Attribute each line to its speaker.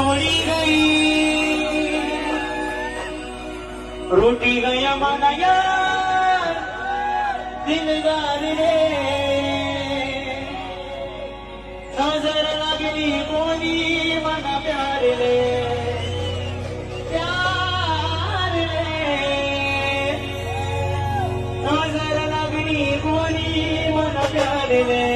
Speaker 1: कावड़ी गई। रोटी गया माना यार दिलदार रे। नज़र लगली बोली, मना प्यार रे। प्यार रे। नज़र लगली बोली, मना प्यार रे।